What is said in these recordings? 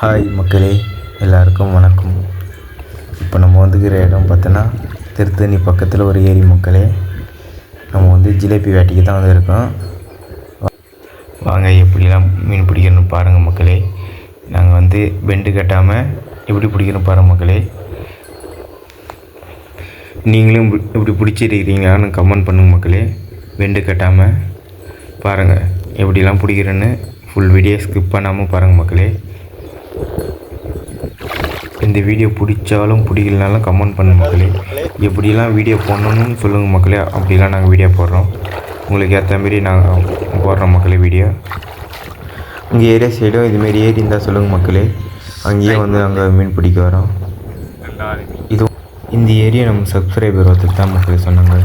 Hi மக்களே எல்லாருக்கும் வணக்கம். இப்போ நம்ம வந்துக்கிற இடம் பார்த்தோன்னா திருத்தணி பக்கத்தில் ஒரு ஏரி மக்களே. நம்ம வந்து ஜிலேபி வேட்டைக்கு தான் வந்திருக்கோம். வாங்க எப்படிலாம் மீன் பிடிக்கணும்னு பாருங்கள் மக்களே. நாங்கள் வந்து பெண்டு கட்டாமல் எப்படி பிடிக்கணும் பாருங்கள் மக்களே. நீங்களும் இப்படி- பிடிச்சிருக்கிறீங்களான்னு கமெண்ட் பண்ணுங்க மக்களே. பெண்டு கட்டாமல் பாருங்கள் எப்படிலாம் பிடிக்கிறேன்னு ஃபுல் வீடியோ ஸ்கிப் பண்ணாமல் பாருங்கள் மக்களே. இந்த வீடியோ பிடிச்சாலும் பிடிக்கலனாலும் கமெண்ட் பண்ணுங்க மக்களே. எப்படிலாம் வீடியோ போடணும்னு சொல்லுங்கள் மக்களே. அப்படிலாம் நாங்கள் வீடியோ போடுறோம். உங்களுக்கு ஏற்ற மாரி நாங்கள் போடுறோம் மக்களே வீடியோ. உங்கள் ஏரியா சைடும் இதுமாரி ஏரி இருந்தால் சொல்லுங்கள் மக்களே. அங்கேயே வந்து நாங்கள் மீன் பிடிக்க வரோம். இது இந்த ஏரியா நம்ம சப்ஸ்கிரைபர் ஒருத்தர் தான் மக்களே சொன்னாங்க.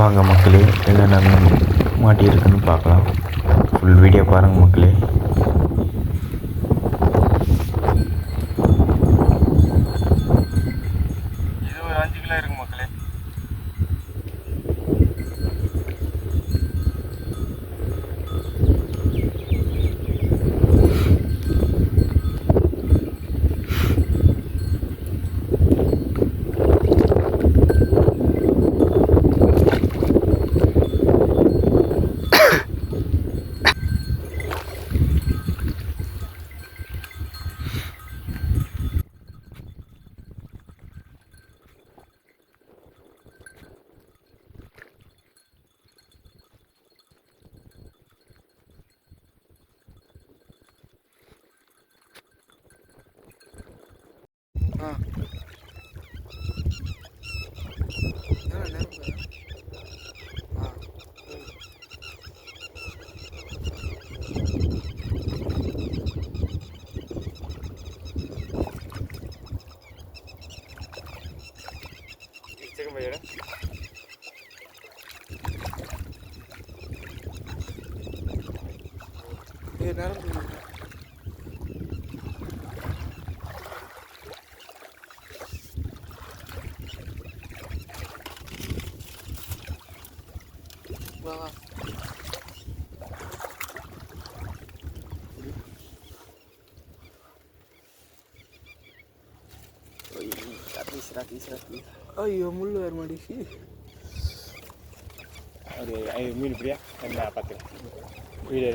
வாங்க மக்களே என்னென்ன மீன் மாட்டியிருக்குன்னு பார்க்கலாம். ஃபுல் வீடியோ பாருங்கள் மக்களே. Ik ben weer, hè. Hier, naar hem doen. ஐயோ முள் வேறு மாட்டேங்குது ஒரு ஐயோ மீன் இப்படியா என்ன பார்த்து? வீடு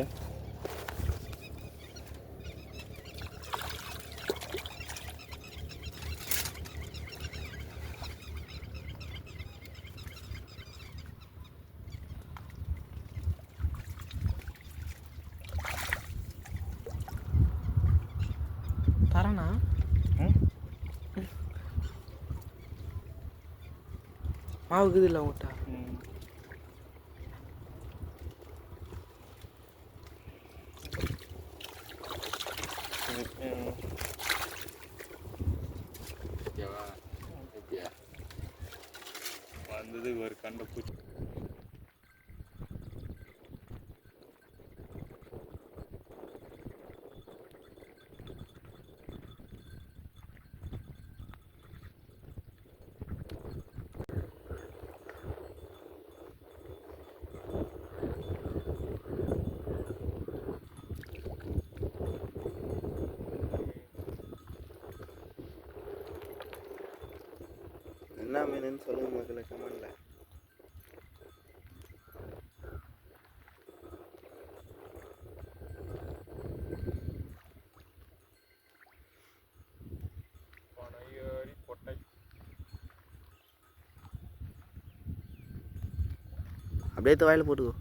மாவுக்குது இல்லை உங்கள்கிட்ட வந்தது ஒரு கண்டை பூச்சி. என்ன மீனுன்னு சொல்லுங்க மக்களே கமெண்ட்ல கொட்டை. அப்படியே வாயில போட்டுக்கோ.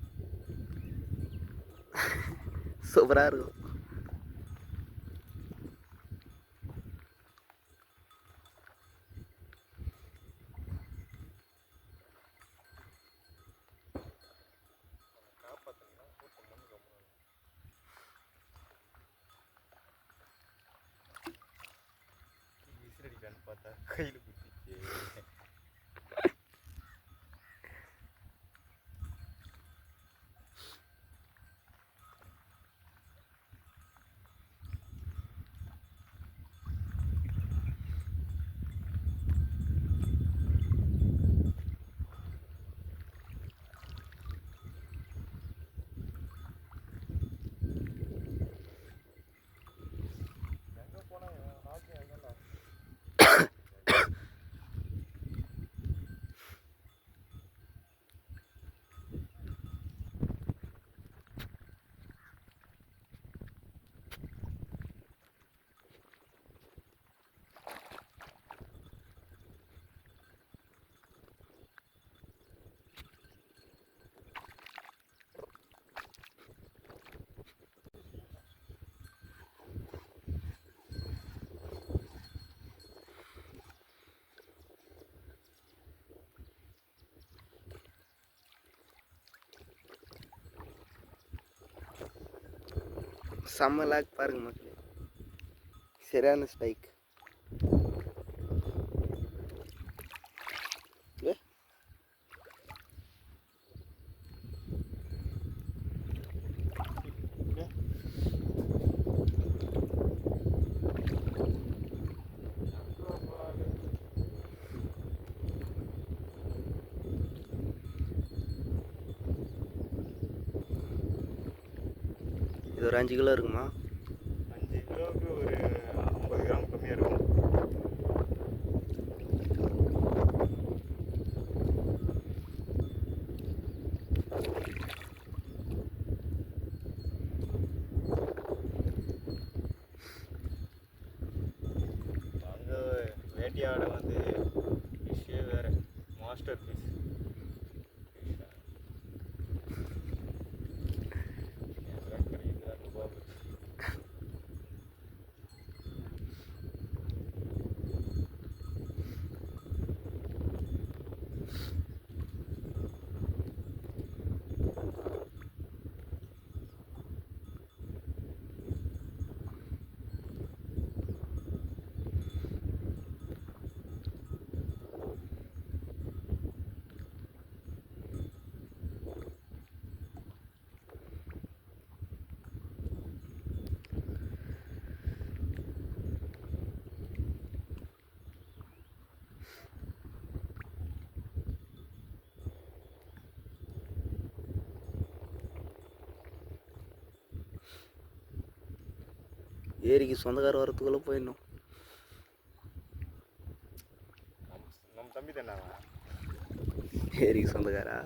சூப்பராக இருக்கும். 的，黑龙 செம்ம லாக் பாருங்க மக்களே. சரியான ஸ்ட்ரைக் இது ஒரு அஞ்சு கிலோ இருக்குமா? அஞ்சு கிலோவுக்கு ஒரு ஐம்பது கிராம் கம்மியாக இருக்கும். ஏரிக்கு சொந்தக்கார வரத்துக்குள்ளே போயிடணும். நம்ம தம்பி தானே ஏரிக்கு சொந்தக்காரா?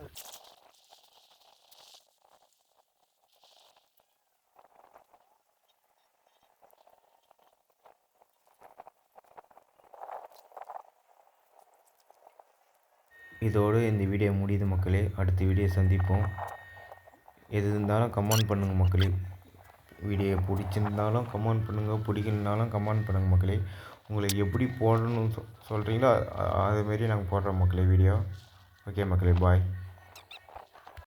இதோடு இந்த வீடியோ முடியுது மக்களே. அடுத்த வீடியோ சந்திப்போம். எது இருந்தாலும் கமெண்ட் பண்ணுங்கள் மக்களே. வீடியோ பிடிச்சிருந்தாலும் கமெண்ட் பண்ணுங்கள் பிடிக்கலனாலும் கமெண்ட் பண்ணுங்கள் மக்களே. உங்களுக்கு எப்படி போடணும்னு சொ சொல்கிறீங்களோ அதேமாரி நாங்கள் போடுறோம் மக்களே வீடியோ ஓகே மக்களே பாய்